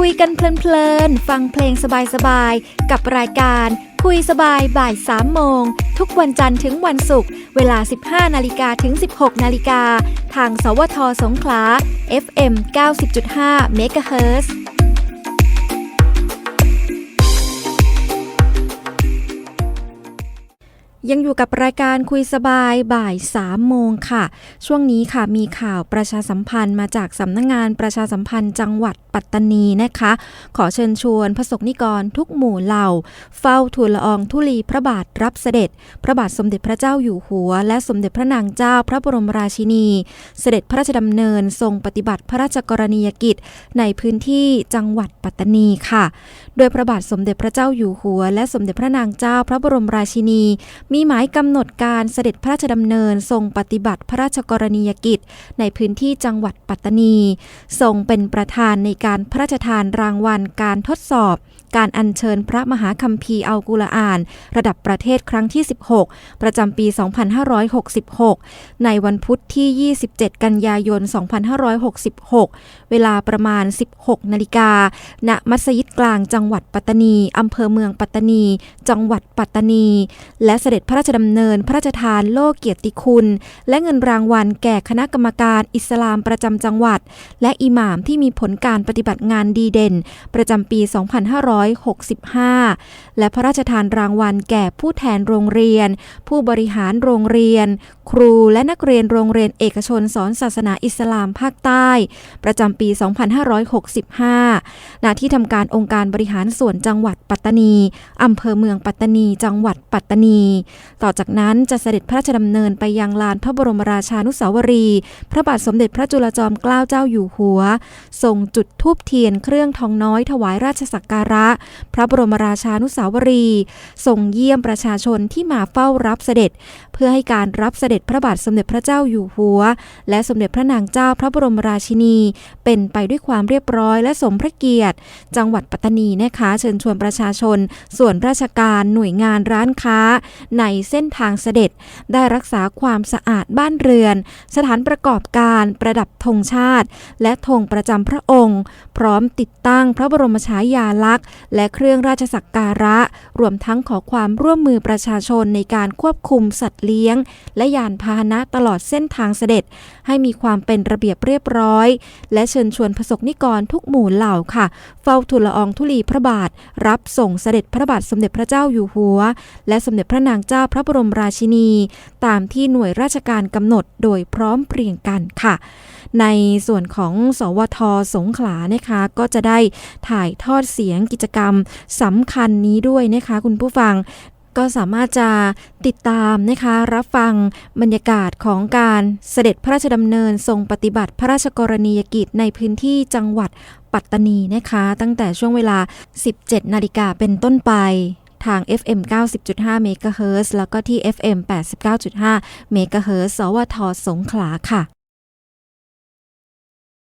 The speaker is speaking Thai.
คุยกันเพลินๆ ฟังเพลงสบายๆ กับรายการคุยสบายบ่าย3โมง ทุกวันจันทร์ถึงวันศุกร์เวลา 15 นาฬิกาถึง 16 นาฬิกา ทางสวทสงขลา FM 90.5 MHz ยังอยู่กับรายการคุยสบายบ่าย3โมงค่ะ ช่วงนี้ค่ะมีข่าวประชาสัมพันธ์มาจากสำนักงงานประชาสัมพันธ์จังหวัด ปัตตานีนะคะ ขอเชิญชวนพระสงฆ์นิกรทุกหมู่เหล่า เฝ้าทูลละอองธุลีพระบาทรับเสด็จ พระบาทสมเด็จพระเจ้าอยู่หัว และสมเด็จพระนางเจ้าพระบรมราชินี เสด็จพระราชดำเนินทรงปฏิบัติพระราชกรณียกิจ ในพื้นที่จังหวัดปัตตานีค่ะ โดยพระบาทสมเด็จพระเจ้าอยู่หัว และสมเด็จพระนางเจ้าพระบรมราชินี มีหมายกำหนดการเสด็จพระราชดำเนินทรงปฏิบัติพระราชกรณียกิจ ในพื้นที่จังหวัดปัตตานีทรงเป็นประธานในการพระราชทานรางวัลการทดสอบ การอัญเชิญพระมหาคัมภีร์อัลกุรอาน ระดับประเทศครั้งที่ 16 ประจำปี 2566 ในวันพุธที่ 27 กันยายน 2566 เวลาประมาณ 16 นาฬิกา ณ มัสยิดกลางจังหวัดปัตตานี อำเภอเมืองปัตตานี จังหวัดปัตตานี และเสด็จพระราชดำเนินพระราชทานโล่เกียรติคุณ และเงินรางวัลแก่คณะกรรมการอิสลามประจำจังหวัด และอิหม่ามที่มีผลการปฏิบัติงานดีเด่น ประจำปี2565 และพระราชทานรางวัลแก่ผู้แทนโรงเรียน ผู้บริหารโรงเรียน ครูและนักเรียนโรงเรียนเอกชนสอนศาสนาอิสลามภาคใต้ ประจำปี 2565 ณ ที่ทำการองค์การบริหารส่วนจังหวัดปัตตานีอำเภอเมืองปัตตานี จังหวัดปัตตานี ต่อจากนั้นจะเสด็จพระราชดำเนินไปยังลานพระบรมราชานุสาวรีย์พระบาทสมเด็จพระจุลจอมเกล้าเจ้าอยู่หัวทรงจุดธูปเทียนเครื่องทองน้อยถวายราชสักการะพระบรมราชานุสาวรีย์ทรงเยี่ยมประชาชนที่มาเฝ้ารับเสด็จ เพื่อให้การรับเสด็จพระบาทสมเด็จพระเจ้าอยู่หัว และสมเด็จพระนางเจ้าพระบรมราชินี เป็นไปด้วยความเรียบร้อยและสมพระเกียรติ จังหวัดปัตตานีนะคะเชิญชวนประชาชน ส่วนราชการหน่วยงานร้านค้า ในเส้นทางเสด็จ ได้รักษาความสะอาดบ้านเรือน สถานประกอบการประดับธงชาติ และธงประจำพระองค์ พร้อมติดตั้งพระบรมฉายาลักษณ์และเครื่องราชสักการะ รวมทั้งขอความร่วมมือประชาชนในการควบคุมสัตว์เลี้ยง และยานพาหนะตลอดเส้นทางเสด็จ ให้มีความเป็นระเบียบเรียบร้อย และเชิญชวนประสบนิกรทุกหมู่เหล่าค่ะ เฝ้าทูลละอองธุลีพระบาท รับส่งเสด็จพระบาทสมเด็จพระเจ้าอยู่หัว และสมเด็จพระนางเจ้าพระบรมราชินี ตามที่หน่วยราชการกำหนดโดยพร้อมเพรียงกันค่ะในส่วนของสวทสงขลานะคะก็จะได้ถ่ายทอดเสียงกิจกรรมสำคัญนี้ด้วยนะคะคุณผู้ฟังก็สามารถจะติดตามนะคะรับฟังบรรยากาศของการเสด็จพระราชดำเนินทรงปฏิบัติพระราชกรณียกิจในพื้นที่จังหวัดปัตตานีนะคะ ตั้งแต่ช่วงเวลา 17 นาฬิกาเป็นต้นไปทาง FM 90.5เมกะเฮิรตซ์แล้วก็ที่ FM 89.5เมกะเฮิรตซ์สวทสงขลาค่ะ